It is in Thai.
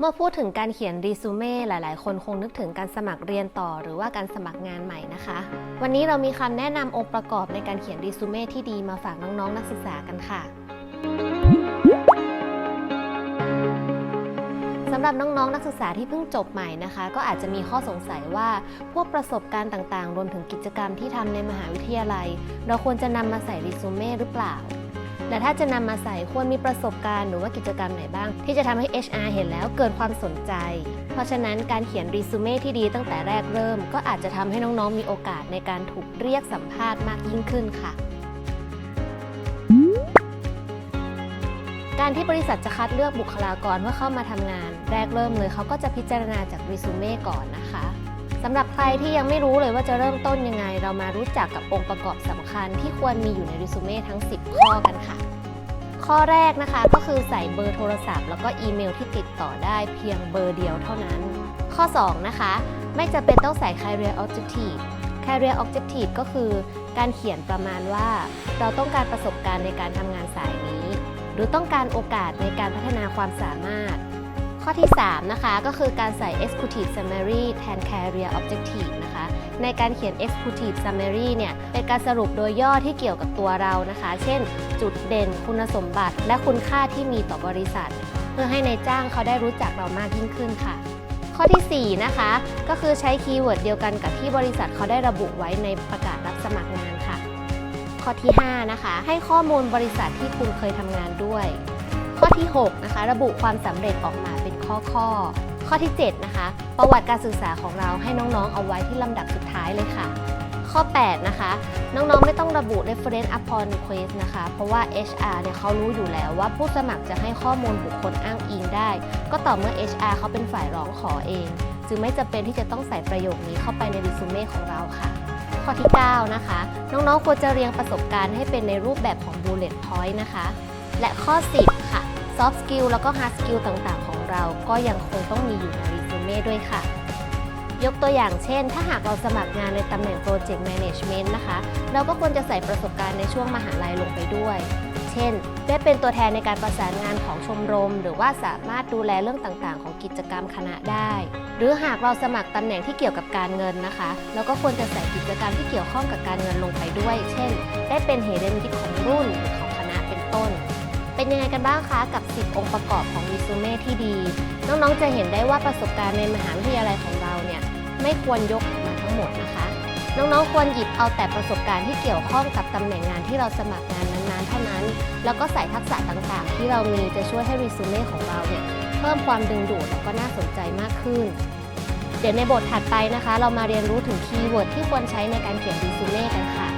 เมื่อพูดถึงการเขียนรีซูเม่หลาย ๆ คนคงนึกถึงการสมัครเรียนต่อ หรือว่าการสมัครงานใหม่นะคะ วันนี้เรามีคำแนะนำองค์ประกอบในการเขียนรีซูเม่ที่ดีมาฝากน้อง ๆ นักศึกษากันค่ะสำหรับน้องๆนักศึกษาที่เพิ่งจบใหม่นะคะ ก็อาจจะมีข้อสงสัยว่าพวกประสบการณ์ต่าง ๆ รวมถึงกิจกรรมที่ทำในมหาวิทยาลัย เราควรจะนำมาใส่รีซูเม่หรือเปล่า และถ้าจะนำมาใส่ควรมีประสบการณ์หรือว่ากิจกรรมไหนบ้าง ที่จะทำให้ HR เห็นแล้วเกิดความสนใจ เพราะฉะนั้นการเขียนรีซูเม่ที่ดีตั้งแต่แรกเริ่ม ก็อาจจะทำให้น้องๆมีโอกาสในการถูกเรียกสัมภาษณ์มากยิ่งขึ้นค่ะการที่บริษัทจะคัดเลือกบุคลากรเพื่อเข้ามาทำงาน แรกเริ่มเลยเขาก็จะพิจารณาจากรีซูเม่ก่อนนะคะ สำหรับใครที่ยังไม่รู้เลยว่าจะเริ่มต้นยังไง เรามารู้จักกับองค์ประกอบสำคัญที่ควรมีอยู่ในรีซูเม่ทั้ง 10 ข้อกันค่ะ ข้อแรกนะคะก็คือใส่เบอร์โทรศัพท์ แล้วก็อีเมลที่ติดต่อได้เพียงเบอร์เดียวเท่านั้น ข้อ 2 นะคะ ไม่จำเป็นต้องใส่ career objective career objective ก็คือการเขียนประมาณว่า เราต้องการประสบการณ์ในการทำงานสายนี้ หรือต้องการโอกาสในการพัฒนาความสามารถ ข้อที่ 3 นะคะ ก็คือการใส่ executive summary แทน career objective นะคะ ในการเขียน executive summary เนี่ย เป็นการสรุปโดยย่อที่เกี่ยวกับตัวเรานะคะ เช่น จุดเด่น คุณสมบัติ และคุณค่าที่มีต่อบริษัท เพื่อให้ในายจ้างเขาได้รู้จักเรามากยิ่งขึ้นค่ะ ข้อทีสี่4 นะคะ ก็คือใช้คีย์เวิร์ดเดียวกันกับที่บริษัทเขาได้ระบุไว้ในประกาศรับสมัครงานค่ะ ข้อที่ 5 นะคะ ให้ข้อมูลบริษัทที่คุณเคยทำงานด้วย ข้อที่ 6 นะคะ ระบุความสำเร็จออกมา ข้อข้อ ข้อที่ 7 นะคะ ประวัติการศึกษาของเราให้น้องๆ เอาไว้ที่ลำดับสุดท้ายเลยค่ะ ข้อ 8 นะคะ น้องๆ ไม่ต้องระบุ reference upon request นะคะ เพราะว่า HR เนี่ยเขารู้อยู่แล้วว่าผู้สมัครจะให้ข้อมูลบุคคลอ้างอิงได้ ก็ต่อเมื่อ HR เขาเป็นฝ่ายร้องขอเอง จึงไม่จำเป็นที่จะต้องใส่ประโยคนี้เข้าไปในรีซูเม่ของเราค่ะข้อที่ 9 นะคะ น้องๆ ควรจะเรียงประสบการณ์ให้เป็นในรูปแบบของ bullet point นะคะ และข้อ 10 ค่ะ soft skill แล้วก็ hard skill ต่างๆของ เราก็ยังคงต้องมีอยู่ในรีซูเม่ด้วยค่ะ ยกตัวอย่างเช่น ถ้าหากเราสมัครงานในตำแหน่ง Project Management นะคะ เราก็ควรจะใส่ประสบการณ์ในช่วงมหาลัยลงไปด้วย เช่น ได้เป็นตัวแทนในการประสานงานของชมรม หรือว่าสามารถดูแลเรื่องต่างๆ ของกิจกรรมคณะได้ หรือหากเราสมัครตำแหน่งที่เกี่ยวกับการเงินนะคะ เราก็ควรจะใส่กิจกรรมที่เกี่ยวข้องกับการเงินลงไปด้วย เช่น ได้เป็นเฮดเดนกิจของรุ่นหรือของคณะเป็นต้น เป็นยังไงกันบ้างคะกับ 10 องค์ประกอบของรีซูเม่ที่ดี น้องๆ จะเห็นได้ว่าประสบการณ์ในมหาวิทยาลัยของเราเนี่ยไม่ควรยกมาทั้งหมดนะคะ น้องๆ ควรหยิบเอาแต่ประสบการณ์ที่เกี่ยวข้องกับตำแหน่งงานที่เราสมัครงานนั้นๆ เท่านั้น แล้วก็ใส่ทักษะต่างๆ ที่เรามีจะช่วยให้รีซูเม่ของเราเนี่ยเพิ่มความดึงดูดแล้วก็น่าสนใจมากขึ้น เดี๋ยวในบทถัดไปนะคะ เรามาเรียนรู้ถึงคีย์เวิร์ดที่ควรใช้ในการเขียนรีซูเม่กันค่ะ